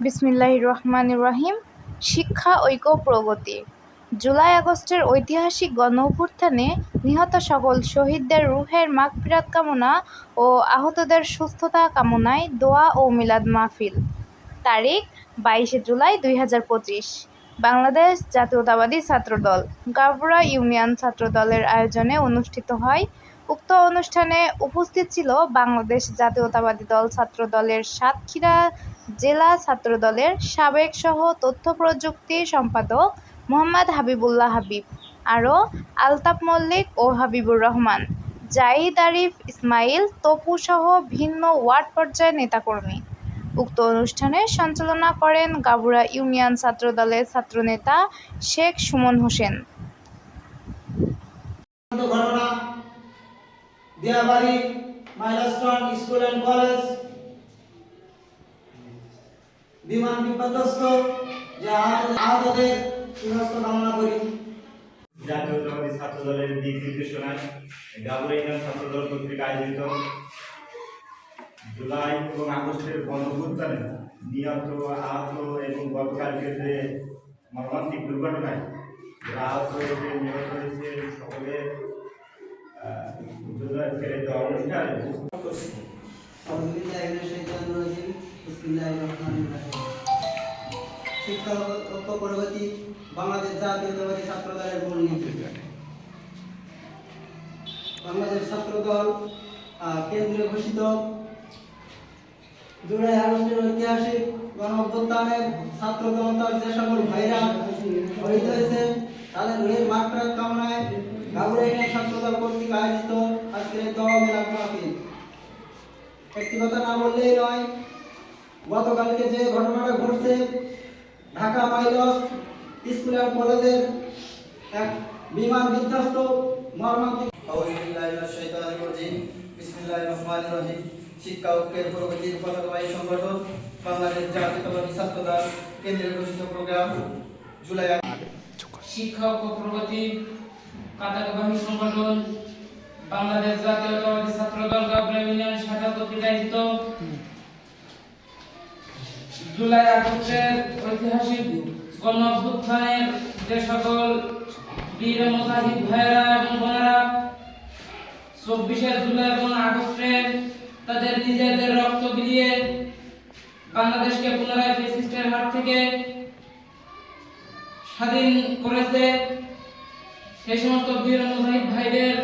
বিসমিল্লাহ রহমান রহিম। শিক্ষা, ঐক্য প্রগতি। জুলাই আগস্টের ঐতিহাসিক গণ অভ্যুত্থানে নিহত সকল শহীদদের রুহের মাগফিরাত কামনা ও আহতদের সুস্থতা কামনায় দোয়া ও মিলাদ মাহফিল। তারিখ, বাইশে জুলাই দুই হাজার পঁচিশ। বাংলাদেশ জাতীয়তাবাদী ছাত্রদল। গাবরা ইউনিয়ন ছাত্রদলের আয়োজনে অনুষ্ঠিত হয়। উক্ত অনুষ্ঠানে উপস্থিত ছিল বাংলাদেশ জাতীয়তাবাদী দল ছাত্রদলের সাতক্ষীরা জেলা ছাত্রদলের সাবেক সহ তথ্য প্রযুক্তি সম্পাদক মোহাম্মদ হাবিবুল্লাহ হাবিব আরও আলতাফ মল্লিক ও হাবিবুর রহমান জাহিদ আরিফ ইসমাইল তপু সহ ভিন্ন ওয়ার্ড পর্যায়ের নেতাকর্মী। উক্ত অনুষ্ঠানে সঞ্চালনা করেন গাবুরা ইউনিয়ন ছাত্রদলের ছাত্রনেতা শেখ সুমন হোসেন। ঘটনা। দিয়াবাড়ি স্কুল অ্যান্ড কলেজ বিমান বিপদগ্রস্ত, যে আহত- আহতদের সুস্বাস্থ্য কামনা করি। জাতীয়তাবাদী ছাত্র দলের দিক নির্দেশনায় গাবুরা ইউনিয়ন ছাত্র দল কর্তৃক আয়োজিত জুলাই এবং আগস্টের গণভ্যুত্থানে নিহত, আহত এবং গতকালকে যে মর্মান্তিক দুর্ঘটনায় আহত হয়েছে, নিহত হয়েছে, সকলে অনুষ্ঠানে দল ঐতিহাসিক গণ অভ্যুত্থানে ছাত্র জনতার যে সকল ভাইরা শহীদ হয়েছে, তাদের রুহের মাত্রার কামনায় গাবুরা ইউনিয়ন কর্তৃক আয়োজিত আজকের দোয়া একটি কথা না বললেই নয় গতকালকে যে ঘটনাটা ঘটছে ঢাকা পাইলট স্কুল অ্যান্ড কলেজের এক বিমান বিধ্বস্ত মর্মান্তিক শিক্ষা ঐক্যের প্রগতির পতাকাবাহী সংগঠন বাংলাদেশ জাতীয়তাবাদী ছাত্র দল কেন্দ্রীয় ঘোষিত প্রোগ্রাম জুলাই শিক্ষা প্রগতি কাতারবাহী সংগঠন বাংলাদেশ জাতীয়তাবাদী ছাত্র দল গাবরা ইউনিয়ন শাখা কর্তৃক আয়োজিত জুলাই আগস্টের ঐতিহাসিক গণ অভ্যুত্থানের যে সকল বীর মুজাহিদ ভাইয়েরা এবং বোনেরা চব্বিশে জুলাই এবং আগস্টে তাদের নিজেদের রক্ত বিলিয়ে বাংলাদেশকে পুনরায় ফেসিস্টের হাত থেকে স্বাধীন করেছে, সেই সমস্ত বীর মুজাহিদ ভাইদের